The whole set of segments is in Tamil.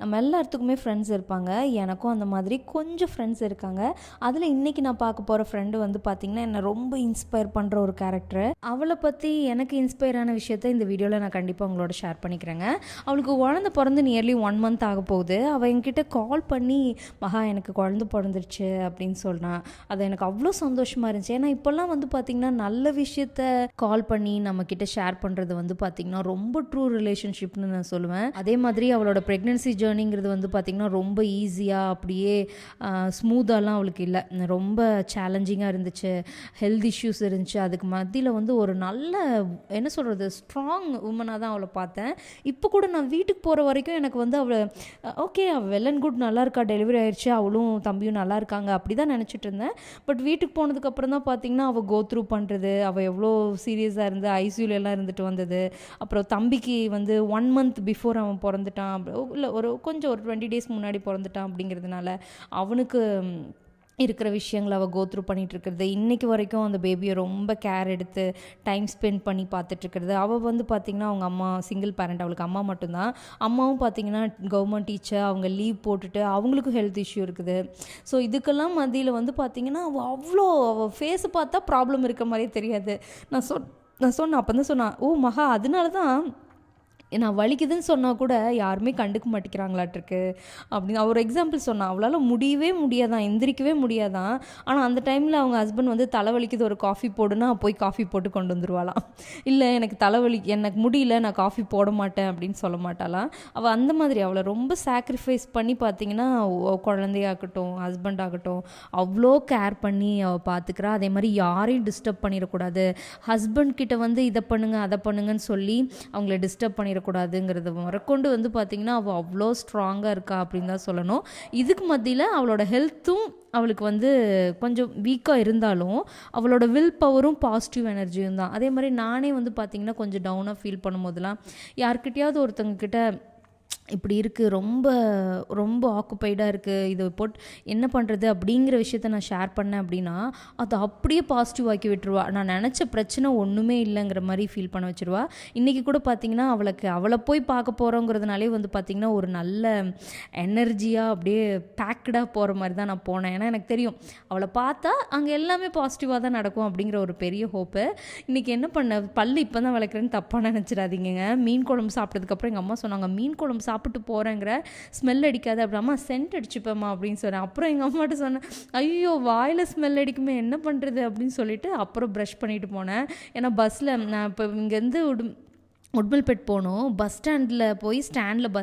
நம்ம எல்லாத்துக்குமே ஃப்ரெண்ட்ஸ் இருப்பாங்க. எனக்கும் அந்த மாதிரி கொஞ்சம் ஃப்ரெண்ட்ஸ் இருக்காங்க. அதில் இன்றைக்கி நான் பார்க்க போகிற ஃப்ரெண்டு வந்து பார்த்திங்கன்னா என்னை ரொம்ப இன்ஸ்பயர் பண்ணுற ஒரு கேரக்டர் அவளை பற்றி எனக்கு இன்ஸ்பயரான விஷயத்த இந்த வீடியோவில் நான் கண்டிப்பாக உங்களோட ஷேர் பண்ணிக்கிறேங்க. அவளுக்கு குழந்தை பிறந்து நியர்லி ஒன் மந்த் ஆக போகுது. அவள் என்கிட்ட கால் பண்ணி மகா எனக்கு குழந்த பிறந்துருச்சு அப்படின்னு சொன்னான் அது எனக்கு அவ்வளோ சந்தோஷமாக இருந்துச்சு. ஏன்னா இப்போல்லாம் வந்து பார்த்திங்கன்னா நல்ல விஷயத்த கால் பண்ணி நம்மக்கிட்ட ஷேர் பண்ணுறது வந்து பார்த்திங்கன்னா ரொம்ப ட்ரூ ரிலேஷன்ஷிப்னு நான் சொல்லுவேன். அதே மாதிரி அவளோட ப்ரெக்னென்சி ஜேர்னிங்கிறது வந்து பார்த்திங்கன்னா ரொம்ப ஈஸியாக அப்படியே ஸ்மூத்தாலாம் அவளுக்கு இல்லை. ரொம்ப சேலஞ்சிங்காக இருந்துச்சு. ஹெல்த் இஷ்யூஸ் இருந்துச்சு. அதுக்கு மத்தியில் வந்து ஒரு நல்ல என்ன சொல்கிறது ஸ்ட்ராங் உமனாக தான் அவளை பார்த்தேன். இப்போ கூட நான் வீட்டுக்கு போகிற வரைக்கும் எனக்கு வந்து அவளை ஓகே வெல் அண்ட் குட் நல்லா இருக்கா? டெலிவரி ஆயிடுச்சு அவளும் தம்பியும் நல்லா இருக்காங்க. அப்படி தான் நினச்சிட்டு இருந்தேன். பட் வீட்டுக்கு போனதுக்கப்புறம் தான் பார்த்தீங்கன்னா அவள் கோ த்ரூ பண்ணுறது அவள் எவ்வளோ சீரியஸாக இருந்து ஐசியூலெல்லாம் இருந்துட்டு வந்தது. அப்புறம் தம்பிக்கு வந்து ஒன் மந்த் பிஃபோர் அவன் பிறந்துட்டான். இல்லை ஒரு கொஞ்சம் ஒரு டுவெண்ட்டி டேஸ் முன்னாடி பிறந்துட்டான் அப்படிங்கிறதுனால அவனுக்கு இருக்கிற விஷயங்களை அவள் கோத்ரூ பண்ணிகிட்ருக்கிறது இன்றைக்கி வரைக்கும் அந்த பேபியை ரொம்ப கேர் எடுத்து டைம் ஸ்பெண்ட் பண்ணி பார்த்துட்ருக்கிறது அவள் வந்து பார்த்திங்கன்னா அவங்க அம்மா சிங்கிள் பேரண்ட் அவளுக்கு அம்மா மட்டும்தான். அம்மாவும் பார்த்திங்கன்னா கவர்மெண்ட் டீச்சர் அவங்க லீவ் போட்டுட்டு அவங்களுக்கும் ஹெல்த் இஷ்யூ இருக்குது. ஸோ இதுக்கெல்லாம் மத்தியில் வந்து பார்த்திங்கன்னா அவள் அவ்வளோ அவள் ஃபேஸை பார்த்தா ப்ராப்ளம் இருக்க மாதிரியே தெரியாது. நான் சொ நான் சொன்னேன் அப்போ தான் சொன்னான் ஓ மகா அதனால தான் நான் வலிக்குதுன்னு சொன்னால் கூட யாருமே கண்டுக்க மாட்டேங்கிறாங்களாட்டிருக்கு. அப்படின்னு அவர் எக்ஸாம்பிள் சொன்னால் அவளால் முடியவே முடியாதான் எந்திரிக்கவே முடியாதான். ஆனால் அந்த டைமில் அவங்க ஹஸ்பண்ட் வந்து தலைவலிக்குது ஒரு காஃபி போடுன்னா போய் காஃபி போட்டு கொண்டு வந்துருவாளாம். இல்லை எனக்கு தலைவலி எனக்கு முடியல நான் காஃபி போட மாட்டேன் அப்படின்னு சொல்ல மாட்டாளாம். அவள் அந்த மாதிரி அவளை ரொம்ப சாக்ரிஃபைஸ் பண்ணி பார்த்தீங்கன்னா குழந்தையாகட்டும் ஹஸ்பண்ட் ஆகட்டும் அவ்வளோ கேர் பண்ணி அவள் பார்த்துக்கிறா அதே மாதிரி யாரையும் டிஸ்டர்ப் பண்ணிடக்கூடாது. ஹஸ்பண்ட் கிட்ட வந்து இதை பண்ணுங்க அதை பண்ணுங்கன்னு சொல்லி அவங்கள டிஸ்டர்ப் பண்ணிடக்கூடாதுங்கிறத முறைக்கொண்டு வந்து பார்த்திங்கன்னா அவள் அவ்வளோ ஸ்ட்ராங்காக இருக்கா அப்படின்னு தான் சொல்லணும். இதுக்கு மத்தியில் அவளோட ஹெல்த்தும் அவளுக்கு வந்து கொஞ்சம் வீக்காக இருந்தாலும் அவளோட வில் பவரும் பாசிட்டிவ் எனர்ஜியும் தான். அதே மாதிரி நானே வந்து பார்த்திங்கன்னா கொஞ்சம் டவுனாக ஃபீல் பண்ணும்போதெல்லாம் யார்கிட்டயாவது ஒருத்தங்கக்கிட்ட இப்படி இருக்குது ரொம்ப ரொம்ப ஆக்குப்பைடாக இருக்குது இது போட் என்ன பண்ணுறது அப்படிங்கிற விஷயத்த நான் ஷேர் பண்ணேன் அப்படின்னா அதை அப்படியே பாசிட்டிவ் ஆக்கி விட்டுருவா. நான் நினச்ச பிரச்சனை ஒன்றுமே இல்லைங்கிற மாதிரி ஃபீல் பண்ண வச்சுருவா. இன்றைக்கி கூட பார்த்தீங்கன்னா அவளுக்கு அவளை போய் பார்க்க போகிறோங்கிறதுனாலே வந்து பார்த்திங்கன்னா ஒரு நல்ல எனர்ஜியாக அப்படியே பேக்கடாக போகிற மாதிரி தான் நான் போனேன். ஏன்னா எனக்கு தெரியும் அவளை பார்த்தா அங்கே எல்லாமே பாசிட்டிவாக தான் நடக்கும் அப்படிங்கிற ஒரு பெரிய ஹோப்பு இன்றைக்கி என்ன பண்ண பல்லு இப்போ தான் வளர்க்குறேன்னு தப்பாக நினச்சிடாதீங்க மீன் குழம்பு சாப்பிட்டதுக்கப்புறம் எங்கள் அம்மா சொன்னாங்க மீன் குழம்பு சாப்பிட்டு போகிறேங்கிற ஸ்மெல் அடிக்காது. அப்படி அம்மா சென்ட் அடிச்சுப்பேம்மா அப்படின்னு சொன்னேன். அப்புறம் எங்கள் அம்மாட்ட சொன்னேன் ஐயோ வாயில் ஸ்மெல் அடிக்குமே என்ன பண்ணுறது அப்படின்னு சொல்லிட்டு அப்புறம் ப்ரஷ் பண்ணிட்டு போனேன். ஏன்னா பஸ்ஸில் நான் இப்போ இங்கேருந்து உட்பல்பேட் உட்மல்பேட் பஸ் ஸ்டாண்டில் போய் ஸ்டாண்டில் ப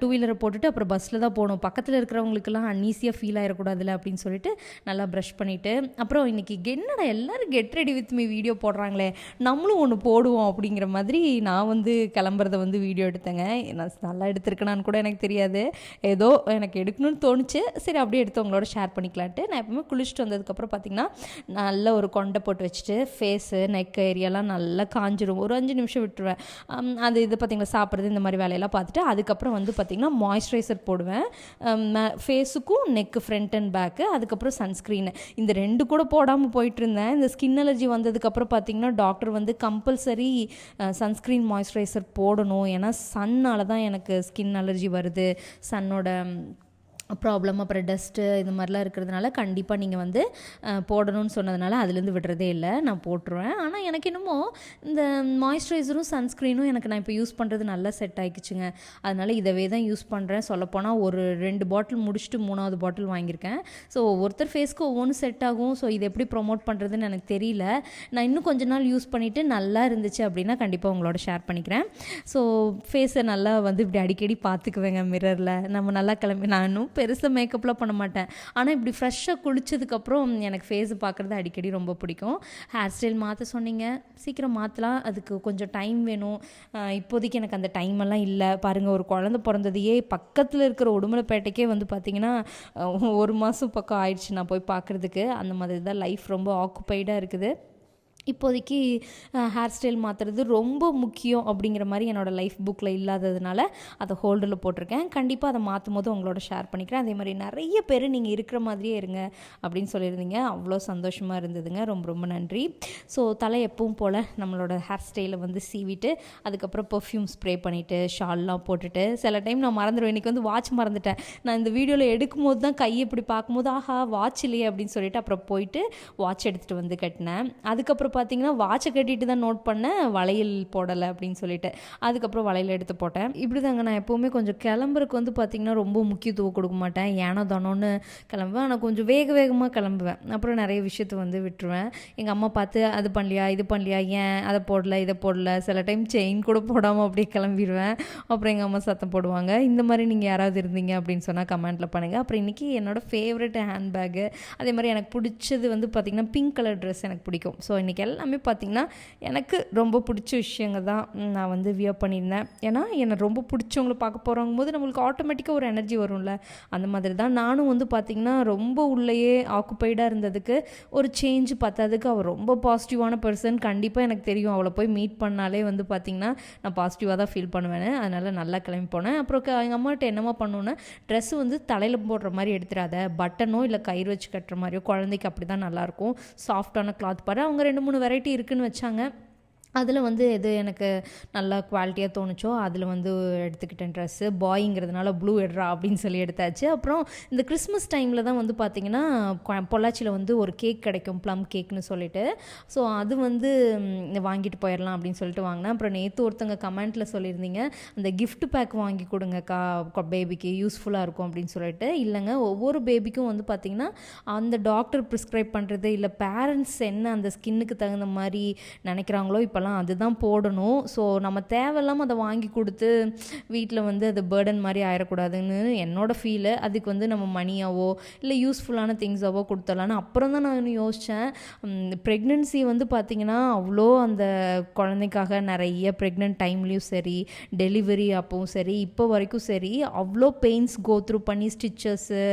டூ வீலரை போட்டுட்டு அப்புறம் பஸ்ஸில் தான் போனோம் பக்கத்தில் இருக்கிறவங்களுக்கெல்லாம் அன்ஈஸியாக ஃபீல் ஆகிடக்கூடாதுல அப்படின்னு சொல்லிட்டு நல்லா ப்ரஷ் பண்ணிவிட்டு அப்புறம் இன்றைக்கி என்னடா எல்லோரும் get ready with me video போடுறாங்களே நம்மளும் ஒன்று போடுவோம் அப்படிங்கிற மாதிரி நான் வந்து கிளம்புறத வந்து வீடியோ எடுத்தேங்க. நான் நல்லா எடுத்திருக்கேனான்னு கூட எனக்கு தெரியாது. ஏதோ எனக்கு எடுக்கணும்னு தோணுச்சு. சரி அப்படியே எடுத்து உங்களோட ஷேர் பண்ணிக்கலான்ட்டு நான் எப்பவுமே குளிச்சுட்டு வந்ததுக்கப்புறம் பார்த்திங்கன்னா நல்ல ஒரு கொண்டை போட்டு வச்சுட்டு ஃபேஸு நெக் ஏரியாலாம் நல்லா காஞ்சிரும். ஒரு அஞ்சு நிமிஷம் விட்டுருவேன். அது இது பார்த்திங்களா சாப்பிட்றது இந்த மாதிரி வேலையெல்லாம் பார்த்துட்டு அதுக்கப்புறம் வந்து பார்த்திங்கன்னா மாய்ஸ்சரைசர் போடுவேன். ஃபேஸுக்கும் நெக்கு ஃப்ரண்ட் அண்ட் பேக்கு அதுக்கப்புறம் சன்ஸ்க்ரீனு இந்த ரெண்டு கூட போடாமல் போயிட்டு இருந்தேன் இந்த ஸ்கின் அலர்ஜி வந்ததுக்கப்புறம் பார்த்திங்கன்னா டாக்டர் வந்து கம்பல்சரி சன்ஸ்க்ரீன் மாய்ஸ்சரைசர் போடணும். ஏன்னா சன்னால் தான் எனக்கு ஸ்கின் அலர்ஜி வருது. சன்னோட ப்ராப்ளம் அப்புறம் டஸ்ட்டு இது மாதிரிலாம் இருக்கிறதுனால கண்டிப்பாக நீங்கள் வந்து போடணும்னு சொன்னதுனால அதுலேருந்து விடுறதே இல்லை. நான் போட்டுருவேன். ஆனால் எனக்கு என்னமோ இந்த மாய்ஸ்சரைசரும் சன்ஸ்க்ரீனும் எனக்கு நான் இப்போ யூஸ் பண்ணுறது நல்லா செட் ஆகிக்குச்சுங்க அதனால் இதவே தான் யூஸ் பண்ணுறேன் சொல்லப்போனால் ஒரு ரெண்டு பாட்டில் முடிச்சுட்டு மூணாவது பாட்டில் வாங்கியிருக்கேன். ஸோ ஒவ்வொருத்தர் ஃபேஸ்க்கு ஒவ்வொன்றும் செட் ஆகும். ஸோ இதை எப்படி ப்ரொமோட் பண்ணுறதுன்னு எனக்கு தெரியல. நான் இன்னும் கொஞ்ச நாள் யூஸ் பண்ணிவிட்டு நல்லா இருந்துச்சு அப்படின்னா கண்டிப்பாக உங்களோட ஷேர் பண்ணிக்கிறேன். ஸோ ஃபேஸை நல்லா வந்து இப்படி அடிக்கடி பார்த்துக்குவேங்க மிரரில் நம்ம நல்லா கிளம்பி நான் இன்னும் பெருசாக மேக்கப்லாம் பண்ண மாட்டேன். ஆனால் இப்படி ஃப்ரெஷ்ஷாக குளிச்சதுக்கப்புறம் எனக்கு ஃபேஸு பார்க்குறது அடிக்கடி ரொம்ப பிடிக்கும். ஹேர் ஸ்டைல் மாற்ற சொன்னீங்க. சீக்கிரம் மாற்றலாம் அதுக்கு கொஞ்சம் டைம் வேணும். இப்போதைக்கு எனக்கு அந்த டைம் எல்லாம் இல்லை. பாருங்கள் ஒரு குழந்த பிறந்ததையே பக்கத்தில் இருக்கிற உடுமலைப்பேட்டைக்கே வந்து பார்த்திங்கன்னா ஒரு மாதம் பக்கம் ஆயிடுச்சு நான் போய் பார்க்குறதுக்கு அந்த மாதிரி தான் லைஃப் ரொம்ப ஆக்குப்பைடாக இருக்குது. இப்போதைக்கு ஹேர் ஸ்டைல் மாற்றுறது ரொம்ப முக்கியம் அப்படிங்கிற மாதிரி என்னோடய லைஃப் புக்கில் இல்லாததுனால அதை ஹோல்டரில் போட்டிருக்கேன். கண்டிப்பாக அதை மாற்றும் போது உங்களோட ஷேர் பண்ணிக்கிறேன். அதே மாதிரி நிறைய பேர் நீங்கள் இருக்கிற மாதிரியே இருங்க அப்படின்னு சொல்லியிருந்தீங்க. அவ்வளோ சந்தோஷமாக இருந்ததுங்க. ரொம்ப ரொம்ப நன்றி. ஸோ தலை எப்பவும் போல் நம்மளோட ஹேர் ஸ்டைலை வந்து சீவிட்டு அதுக்கப்புறம் பர்ஃப்யூம் ஸ்ப்ரே பண்ணிவிட்டு ஷால்லாம் போட்டுட்டு சில டைம் நான் மறந்துடுவேன். இன்றைக்கி வந்து வாட்ச் மறந்துட்டேன். நான் இந்த வீடியோவில் எடுக்கும் போது தான் கையை இப்படி பார்க்கும்போது ஆஹா வாட்ச் இல்லையே அப்படின்னு சொல்லிட்டு அப்புறம் போயிட்டு வாட்ச் எடுத்துகிட்டு வந்து கட்டினேன். அதுக்கப்புறம் பார்த்தீங்கன்னா வாட்சை கட்டிட்டு தான் நோட் பண்ணேன் வளையல் போடலை அப்படின்னு சொல்லிட்டு. அதுக்கப்புறம் வளையல் எடுத்து போட்டேன். இப்படி தாங்க நான் எப்போவுமே கொஞ்சம் கிளம்புறக்கு வந்து பார்த்திங்கன்னா ரொம்ப முக்கியத்துவம் கொடுக்க மாட்டேன். ஏனோ தானோன்னு கிளம்புவேன். ஆனால் கொஞ்சம் வேக வேகமாக கிளம்புவேன். அப்புறம் நிறைய விஷயத்தை வந்து விட்டுருவேன். எங்கள் அம்மா பார்த்து அது பண்ணலையா? இது பண்ணலையா? ஏன் அதை போடல? இதை போடல? சில டைம் செயின் கூட போடாமல் அப்படியே கிளம்பிடுவேன் அப்புறம் எங்கள் அம்மா சத்தம் போடுவாங்க. இந்த மாதிரி நீங்கள் யாராவது இருந்தீங்க? அப்படின்னு சொன்னால் கமெண்ட்டில் பண்ணுங்கள் அப்புறம் இன்றைக்கி என்னோடய ஃபேவரட் ஹேண்ட்பேக்கு அதே மாதிரி எனக்கு பிடிச்சது வந்து பார்த்திங்கன்னா பிங்க் கலர் ட்ரெஸ் எனக்கு பிடிக்கும். ஸோ இன்றைக்கி எல்லாமே பார்த்திங்கன்னா எனக்கு ரொம்ப பிடிச்ச விஷயங்க தான் நான் வந்து வியர் பண்ணியிருந்தேன். ஏன்னா என்னை ரொம்ப பிடிச்சவங்களை பார்க்க போகிறவங்க போது நம்மளுக்கு ஆட்டோமேட்டிக்காக ஒரு எனர்ஜி வரும்ல. அந்த மாதிரி தான் நானும் வந்து பார்த்திங்கன்னா ரொம்ப உள்ளேயே ஆக்குப்பைடாக இருந்ததுக்கு ஒரு சேஞ்ச் பார்த்ததுக்கு அவள் ரொம்ப பாசிட்டிவான பர்சன் கண்டிப்பாக எனக்கு தெரியும். அவளை போய் மீட் பண்ணாலே வந்து பார்த்திங்கன்னா நான் பாசிட்டிவாக தான் ஃபீல் பண்ணுவேன். அதனால் நல்லா கிளம்பி போனேன். அப்புறம் எங்கள் அம்மாட்ட என்னமா பண்ணுவேன்னா ட்ரெஸ் வந்து தலையில் போடுற மாதிரி எடுத்துடாத. பட்டனோ இல்லை கயிறு வச்சு கட்டுற மாதிரியோ குழந்தைக்கு அப்படி தான் நல்லாயிருக்கும் சாஃப்டான கிளாத் பாரு. அவங்க ரெண்டு மூணு வெரைட்டி இருக்குன்னு வச்சாங்க. அதில் வந்து எது எனக்கு நல்லா குவாலிட்டியாக தோணுச்சோ அதில் வந்து எடுத்துக்கிட்டேன் ட்ரெஸ்ஸு பாய்ங்கிறதுனால ப்ளூ எடுறா அப்படின்னு சொல்லி எடுத்தாச்சு. அப்புறம் இந்த கிறிஸ்மஸ் டைமில் தான் வந்து பார்த்திங்கன்னா பொள்ளாச்சியில் வந்து ஒரு கேக் கிடைக்கும் ப்ளம் கேக்னு சொல்லிட்டு. ஸோ அது வந்து வாங்கிட்டு போயிடலாம் அப்படின்னு சொல்லிட்டு வாங்கினேன். அப்புறம் நேற்று ஒருத்தங்க கமெண்ட்டில் சொல்லியிருந்தீங்க அந்த கிஃப்ட் பேக் வாங்கி கொடுங்கக்கா பேபிக்கு யூஸ்ஃபுல்லாக இருக்கும் அப்படின்னு சொல்லிட்டு. இல்லைங்க ஒவ்வொரு பேபிக்கும் வந்து பார்த்திங்கன்னா அந்த டாக்டர் ப்ரிஸ்கிரைப் பண்ணுறது இல்லை பேரண்ட்ஸ் என்ன அந்த ஸ்கின்னுக்கு தகுந்த மாதிரி நினைக்கிறாங்களோ இப்போ இப்போல்லாம் அதுதான் போடணும். ஸோ நம்ம தேவையில்லாமல் அதை வாங்கி கொடுத்து வீட்டில் வந்து அது பேர்டன் மாதிரி ஆயிடக்கூடாதுன்னு என்னோடய ஃபீலு அதுக்கு வந்து நம்ம மணியாவோ இல்லை யூஸ்ஃபுல்லான திங்ஸாவோ கொடுத்துடலான்னு அப்புறம் தான் நான் யோசித்தேன் ப்ரெக்னென்சி வந்து பார்த்திங்கன்னா அவ்வளோ அந்த குழந்தைக்காக நிறைய ப்ரெக்னென்ட் டைம்லேயும் சரி டெலிவரி அப்பவும் சரி இப்போ வரைக்கும் சரி அவ்வளோ பெயின்ஸ் கோ த்ரூ பண்ணி ஸ்டிச்சஸ்ஸு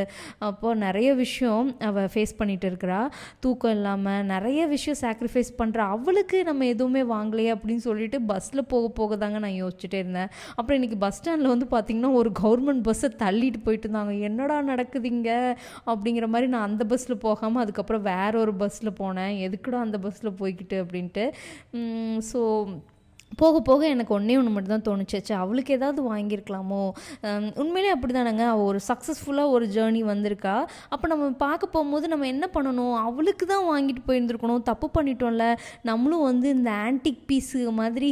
அப்போ நிறைய விஷயம் அவள் ஃபேஸ் பண்ணிகிட்டு இருக்கிறா. தூக்கம் இல்லாமல் நிறைய விஷயம் சாக்ரிஃபைஸ் பண்ணுறா அவளுக்கு நம்ம எதுவுமே வாங்கலையே அப்படின்னு சொல்லிட்டு பஸ்ஸில் போக போக தாங்க நான் யோசிச்சுட்டே இருந்தேன். அப்புறம் இன்றைக்கி பஸ் ஸ்டாண்டில் வந்து பார்த்திங்கன்னா ஒரு கவர்மெண்ட் பஸ்ஸை தள்ளிட்டு போயிட்டு இருந்தாங்க. என்னடா நடக்குதுங்க அப்படிங்கிற மாதிரி நான் அந்த பஸ்ஸில் போகாமல் அதுக்கப்புறம் வேற ஒரு பஸ்ஸில் போனேன். எதுக்குடா அந்த பஸ்ஸில் போய்கிட்டு அப்படின்ட்டு. ஸோ போக போக எனக்கு ஒன்றே ஒன்று மட்டும் தான் தோணுச்சு அவளுக்கு ஏதாவது வாங்கியிருக்கலாமோ? உண்மையிலே அப்படி தானேங்க அவள் ஒரு சக்ஸஸ்ஃபுல்லாக ஒரு ஜேர்னி வந்திருக்கா. அப்போ நம்ம பார்க்க போகும்போது நம்ம என்ன பண்ணணும்? அவளுக்கு தான் வாங்கிட்டு போயிருந்துருக்கணும். தப்பு பண்ணிட்டோம்ல. நம்மளும் வந்து இந்த ஆன்டிக் பீஸு மாதிரி.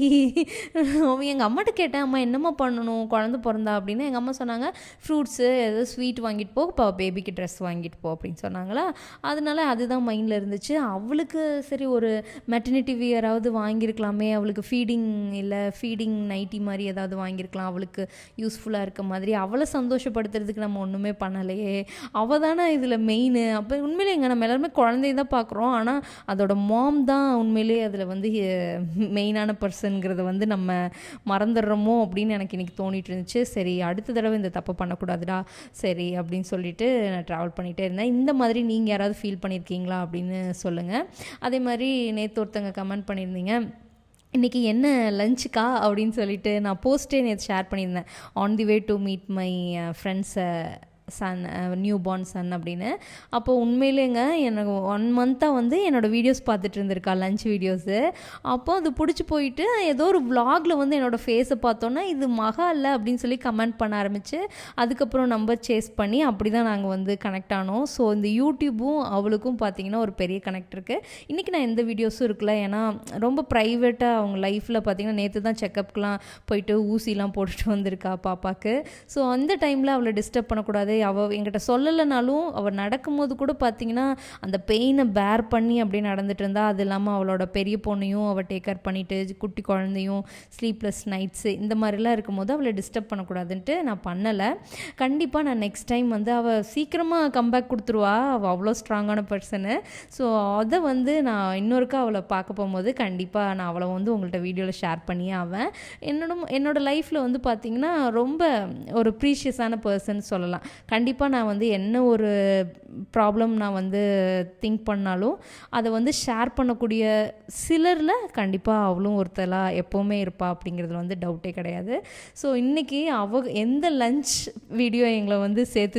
எங்கள் அம்மாட்ட கேட்டேன் அம்மா என்னம்மா பண்ணணும்? குழந்த பிறந்தா? அப்படின்னு எங்கள் அம்மா சொன்னாங்க ஃப்ரூட்ஸு ஏதாவது ஸ்வீட் வாங்கிட்டு போ. இப்போ பேபிக்கு ட்ரெஸ் வாங்கிட்டு போ அப்படின்னு சொன்னாங்களா. அதனால அதுதான் மைண்டில் இருந்துச்சு. அவளுக்கு சரி ஒரு மெட்டர்னிட்டி வியராவது வாங்கியிருக்கலாமே. அவளுக்கு ஃபீடிங் இல்லை ஃபீடிங் நைட்டி மாதிரி ஏதாவது வாங்கியிருக்கலாம் அவளுக்கு யூஸ்ஃபுல்லாக இருக்க மாதிரி. அவளை சந்தோஷப்படுத்துறதுக்கு நம்ம ஒன்றுமே பண்ணலையே. அவள் தானே இதில் மெயின் அப்போ உண்மையிலே எங்கள் நம்ம எல்லாருமே குழந்தைய தான் பார்க்குறோம். ஆனால் அதோட மாம் தான் உண்மையிலே அதில் வந்து மெயினான பர்சனுங்கிறத வந்து நம்ம மறந்துடுறோமோ அப்படின்னு எனக்கு இன்றைக்கி தோணிட்டு இருந்துச்சு. சரி அடுத்த தடவை இந்த தப்பை பண்ணக்கூடாதுடா. சரி அப்படின்னு சொல்லிட்டு நான் ட்ராவல் பண்ணிகிட்டே இருந்தேன். இந்த மாதிரி நீங்கள் யாராவது ஃபீல் பண்ணியிருக்கீங்களா அப்படின்னு சொல்லுங்கள் அதே மாதிரி நேற்று ஒருத்தங்க கமெண்ட் பண்ணியிருந்தீங்க. இன்றைக்கி என்ன லஞ்சுக்கா அப்படின்னு சொல்லிட்டு நான் போஸ்ட்டே நேற்று ஷேர் பண்ணியிருந்தேன். On the way to meet my ஃப்ரெண்ட்ஸை சன் நியூ பார்ன் சன் அப்படின்னு. அப்போது உண்மையிலேங்க எனக்கு ஒன் மந்த்தாக வந்து என்னோடய வீடியோஸ் பார்த்துட்டு இருந்திருக்கா லஞ்ச் வீடியோஸு அப்போ அது பிடிச்சி போயிட்டு ஏதோ ஒரு விலாகில் வந்து என்னோடய ஃபேஸை பார்த்தோன்னா இது மகா இல்லை அப்படின்னு சொல்லி கமெண்ட் பண்ண ஆரம்பித்து அதுக்கப்புறம் நம்பர் சேஸ் பண்ணி அப்படி தான் நாங்கள் வந்து கனெக்ட் ஆனோம். ஸோ இந்த யூடியூப்பும் அவளுக்கும் பார்த்தீங்கன்னா ஒரு பெரிய கனெக்ட் இருக்குது இன்றைக்கி நான் எந்த வீடியோஸும் இருக்கல ஏன்னா ரொம்ப ப்ரைவேட்டாக அவங்க லைஃப்பில் பார்த்தீங்கன்னா நேற்று தான் செக்கப்க்கெலாம் போயிட்டு ஊசிலாம் போட்டுட்டு வந்திருக்கா பாப்பாவுக்கு ஸோ அந்த டைமில் அவளை டிஸ்டர்ப் பண்ணக்கூடாது. அவள் என்கிட்ட சொல்லலைனாலும் அவள் நடக்கும்போது கூட பார்த்தீங்கன்னா அந்த பெயினை பேர் பண்ணி அப்படி நடந்துட்டு இருந்தா அது இல்லாமல் அவளோட பெரிய பொண்ணையும் அவள் டேக் கேர் பண்ணிவிட்டு குட்டி குழந்தையும் ஸ்லீப்லெஸ் நைட்ஸு இந்த மாதிரிலாம் இருக்கும்போது அவளை டிஸ்டர்ப் பண்ணக்கூடாதுன்ட்டு நான் பண்ணலை. கண்டிப்பாக நான் நெக்ஸ்ட் டைம் வந்து அவள் சீக்கிரமாக கம்பேக் கொடுத்துருவா. அவள் அவ்வளோ ஸ்ட்ராங்கான பர்சனு ஸோ அதை வந்து நான் இன்னொருக்கா அவளை பார்க்க போகும்போது கண்டிப்பாக நான் அவளை வந்து உங்கள்கிட்ட வீடியோவில் ஷேர் பண்ணியே ஆவேன். என்னோட என்னோடய லைஃப்பில் வந்து பார்த்திங்கன்னா ரொம்ப ஒரு ப்ரீஷியஸான பர்சன் சொல்லலாம். கண்டிப்பாக நான் வந்து என்ன ஒரு ப்ராப்ளம் நான் வந்து திங்க் பண்ணாலும் அதை வந்து ஷேர் பண்ணக்கூடிய சிலரில் கண்டிப்பாக அவளும் ஒருத்தலாக எப்போவுமே இருப்பா அப்படிங்கிறதுல வந்து டவுட்டே கிடையாது. ஸோ இன்றைக்கி அவ எந்த லஞ்ச் வீடியோ எங்களை வந்து சேர்த்து